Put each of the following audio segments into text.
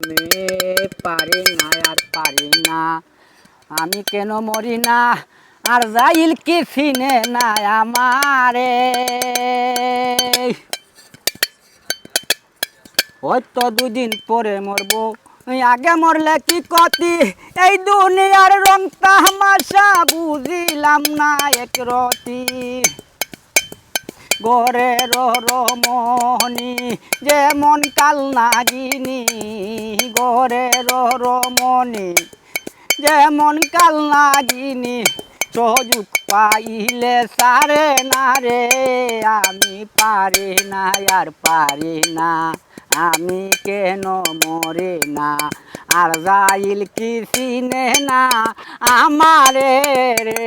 আমি পারি না, আর পারি না। আমি কেন মরি না? আর যাইল কি চিনে না আমারে? ওই তো দুদিন পরে মরবো। আগে মরলে কি কতি এই দুনিয়ার রং তামাশা বুঝিলাম না এক রতি। গরে রমণি, যেমন কাল নাগিনি গরে রমণি, যেমন কাল নাগিনি সহযোগ পাইলে সারে না রে, আমি পারি না, আর পারি না, আমি কেন মরে না, আর যাইল কি না, আমারে রে।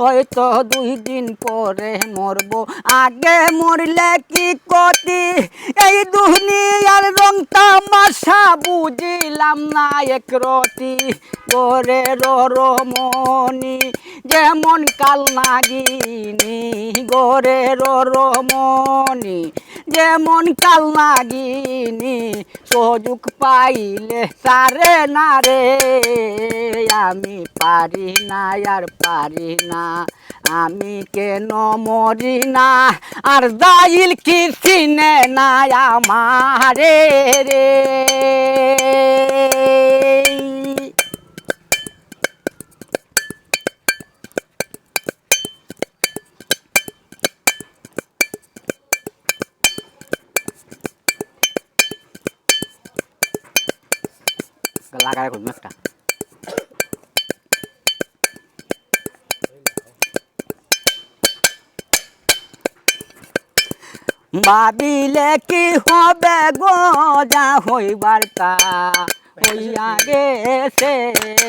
হয়তো দুই দিন পরে মরব। আগে মরলে কি কতি এই দুনিয়ার রং তামাশা বুঝিলাম না এক রতি। গোরে রমণি যেমন কাল নাগিনি গরে রমণি যেমন কাল নাগিনি সহযোগ পাইলে সারে না রে। আমি পারি না, আর পারি না। আমি কেন মরি না? আর দাইল কি চিনে না আমারে রে? লাগায় ভাবিলে কি হবে গো যা হইবার তা হইয়া গেছে।